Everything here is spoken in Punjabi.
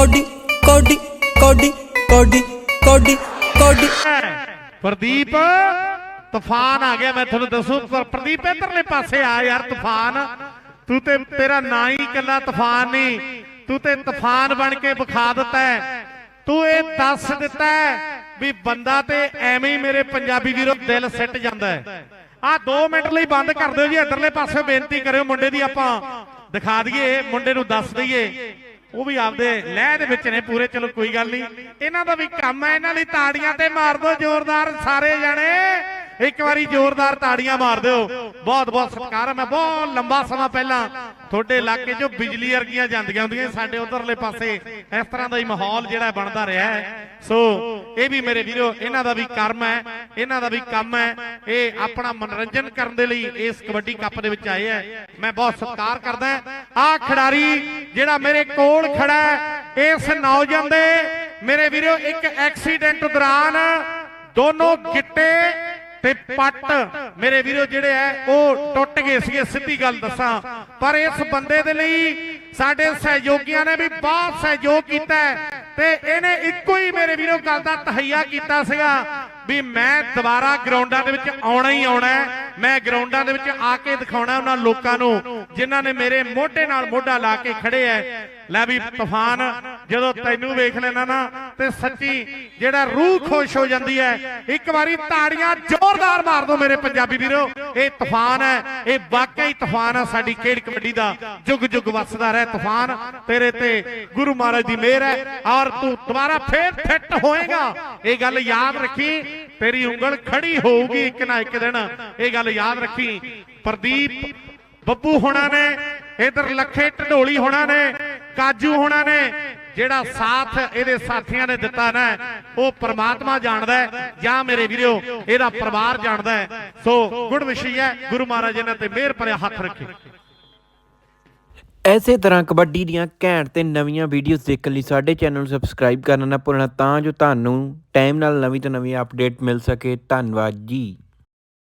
ਕੋਡੀ ਕੋਡੀ ਕੋਡੀ ਕੋਡੀ ਕੋਡੀ ਕੋਡੀ। ਪ੍ਰਦੀਪ, ਤੂਫਾਨ ਆ ਗਿਆ, ਮੈਂ ਤੁਹਾਨੂੰ ਦੱਸੂ, ਪਰ ਪ੍ਰਦੀਪ ਇਧਰਲੇ ਪਾਸੇ ਆ ਯਾਰ, ਤੂਫਾਨ। ਤੂੰ ਤੇ ਤੇਰਾ ਨਾਂ ਹੀ ਇਕੱਲਾ ਤੂਫਾਨ ਨਹੀਂ। ਤੂੰ ਤੇ ਤੂਫਾਨ ਬਣ ਕੇ ਵਿਖਾ ਦਿੱਤਾ ਤੂੰ ਇਹ ਦੱਸ ਦਿੱਤਾ ਵੀ ਬੰਦਾ ਤੇ ਐਵੇਂ ਹੀ ਮੇਰੇ ਪੰਜਾਬੀ ਵੀਰੋ ਦਿਲ ਸਿੱਟ ਜਾਂਦਾ ਹੈ। ਆ 2 ਮਿੰਟ ਲਈ ਬੰਦ ਕਰ ਦਿਓ ਜੀ, ਇਧਰਲੇ ਪਾਸੇ ਬੇਨਤੀ ਕਰਿਓ ਮੁੰਡੇ ਦੀ ਆਪਾਂ। ਦਿਖਾ ਦਈਏ, ਮੁੰਡੇ ਨੂੰ ਦੱਸ ਦਈਏ। ਉਹ ਵੀ ਆਪਦੇ ਲਹਿ ਦੇ ਵਿੱਚ ਨੇ ਪੂਰੇ, ਚਲੋ ਕੋਈ ਗੱਲ ਨਹੀਂ। ਇਹਨਾਂ ਦਾ ਵੀ ਕੰਮ ਹੈ, ਇਹਨਾਂ ਲਈ ਤਾੜੀਆਂ ਤੇ ਮਾਰ ਦਿਓ, ਜ਼ੋਰਦਾਰ ਸਾਰੇ ਜਣੇ। ਇੱਕ ਵਾਰੀ ਜ਼ੋਰਦਾਰ ਤਾੜੀਆਂ ਮਾਰ ਦਿਓ। ਬਹੁਤ ਬਹੁਤ ਸਤਿਕਾਰ ਹੈ। ਮੈਂ ਬਹੁਤ ਲੰਬਾ ਸਮਾਂ ਪਹਿਲਾਂ ਤੁਹਾਡੇ ਇਲਾਕੇ 'ਚੋਂ ਬਿਜਲੀ ਵਰਗੀਆਂ ਜਾਂਦੀਆਂ ਹੁੰਦੀਆਂ ਸਾਡੇ ਉਧਰਲੇ ਪਾਸੇ। ਇਸ ਤਰ੍ਹਾਂ ਦਾ ਹੀ ਮਾਹੌਲ ਜਿਹੜਾ ਬਣਦਾ ਰਿਹਾ ਹੈ। ਸੋ, ਇਹ ਵੀ ਮੇਰੇ ਵੀਰੋ, ਇਹਨਾਂ ਦਾ ਵੀ ਕਰਮ ਹੈ, ਇਹਨਾਂ ਦਾ ਵੀ ਕੰਮ ਹੈ। ਇਹ ਆਪਣਾ ਮਨੋਰੰਜਨ ਕਰਨ ਦੇ ਲਈ ਇਸ ਕਬੱਡੀ ਕੱਪ ਦੇ ਵਿੱਚ ਆਏ ਹੈ। ਮੈਂ ਬਹੁਤ ਸਤਿਕਾਰ ਕਰਦਾ ਆ ਖਿਡਾਰੀ ਜਿਹੜਾ ਮੇਰੇ ਕੋਲ ਖੜਾ ਹੈ ਇਸ ਨੌਜਵਾਨ ਦੇ ਮੇਰੇ ਵੀਰੋ ਇੱਕ ਐਕਸੀਡੈਂਟ ਦੌਰਾਨ ਦੋਨੋਂ ਗਿੱਟੇ ਤੇ ਪੱਟ ਮੇਰੇ ਵੀਰੋ ਜਿਹੜੇ ਐ ਉਹ ਟੁੱਟ ਗਏ ਸੀਗੇ ਸਿੱਧੀ ਗੱਲ ਦੱਸਾਂ। ਪਰ ਇਸ ਬੰਦੇ ਦੇ ਲਈ ਸਾਡੇ ਸਹਿਯੋਗੀਆਂ ਨੇ ਵੀ ਬਹੁਤ ਸਹਿਯੋਗ ਕੀਤਾ ਤੇ ਇਹਨੇ ਇੱਕੋ ਹੀ ਮੇਰੇ ਵੀਰੋ ਗੱਲ ਦਾ ਤਹਈਆ ਕੀਤਾ ਸੀਗਾ। ਵੀ ਮੈਂ ਦੁਬਾਰਾ ਗਰਾਊਂਡਾਂ ਦੇ ਵਿੱਚ ਆਉਣਾ ਹੀ ਆਉਣਾ ਮੈਂ ਗਰਾਊਂਡਾਂ ਦੇ ਵਿੱਚ ਆ ਕੇ ਦਿਖਾਉਣਾ ਉਹਨਾਂ ਲੋਕਾਂ ਨੂੰ, ਜਿਨ੍ਹਾਂ ਨੇ ਮੇਰੇ ਮੋਢੇ ਨਾਲ ਮੋਢਾ ਲਾ ਕੇ ਖੜੇ ਐ। ਲੈ ਵੀ ਤੂਫਾਨ, ਜਦੋਂ ਤੈਨੂੰ ਵੇਖ ਲੈਣਾ ਨਾ ਤੇ ਸੱਚੀ ਜਿਹੜਾ ਰੂਹ ਖੁਸ਼ ਹੋ ਜਾਂਦੀ ਹੈ, ਇੱਕ ਵਾਰੀ ਤਾੜੀਆਂ ਜ਼ੋਰਦਾਰ ਮਾਰ ਦਿਓ ਮੇਰੇ ਪੰਜਾਬੀ ਵੀਰੋ। ਇਹ ਤੂਫਾਨ ਹੈ, ਇਹ ਵਾਕਈ ਤੂਫਾਨ ਹੈ ਸਾਡੀ ਖੇਡ ਕਬੱਡੀ ਦਾ। ਜੁਗ ਜੁਗ ਵਸਦਾ ਰਹੇ ਤੂਫਾਨ। ਤੇਰੇ ਤੇ ਗੁਰੂ ਮਹਾਰਾਜ ਦੀ ਮਿਹਰ ਹੈ ਔਰ ਤੂੰ ਦੁਬਾਰਾ ਫੇਰ ਫਿੱਟ ਹੋਏਗਾ। ਇਹ ਗੱਲ ਯਾਦ ਰੱਖੀ, ਤੇਰੀ ਉਂਗਲ ਖੜੀ ਹੋਊਗੀ ਇੱਕ ਨਾ ਇੱਕ ਦਿਨ। ਇਹ ਗੱਲ ਯਾਦ ਰੱਖੀ, ਪ੍ਰਦੀਪ ਬੱਬੂ ਹੋਣਾ ਨੇ, ਇਧਰ ਲੱਖੇ ਢਡੋਲੀ ਹੋਣਾ ਨੇ, ਕਾਜੂ ਹੋਣਾ ਨੇ ਜਿਹੜਾ ਸਾਥ ਇਹਦੇ ਸਾਥੀਆਂ ਨੇ ਦਿੱਤਾ ਨਾ, ਉਹ ਪ੍ਰਮਾਤਮਾ ਜਾਣਦਾ ਹੈ ਜਾਂ ਮੇਰੇ ਵੀਰੋ, ਇਹਦਾ ਪਰਿਵਾਰ ਜਾਣਦਾ ਹੈ। ਸੋ, ਗੁੜ ਵਿਸ਼ੀ ਹੈ, ਗੁਰੂ ਮਹਾਰਾਜ ਇਹਨਾਂ ਤੇ ਮਿਹਰ ਭਰਿਆ ਹੱਥ ਰੱਖੇ। ਐਸੇ ਤਰ੍ਹਾਂ ਕਬੱਡੀ ਦੀਆਂ ਘੈਂਟ ਤੇ ਨਵੀਆਂ ਵੀਡੀਓਜ਼ ਦੇਖਣ ਲਈ ਸਾਡੇ ਚੈਨਲ ਨੂੰ ਸਬਸਕ੍ਰਾਈਬ ਕਰਨਾ ਨਾ ਭੁੱਲਣਾ, ਤਾਂ ਜੋ ਤੁਹਾਨੂੰ ਟਾਈਮ ਨਾਲ ਨਵੀਂ ਤੋਂ ਨਵੀਂ ਅਪਡੇਟ ਮਿਲ ਸਕੇ। ਧੰਨਵਾਦ ਜੀ।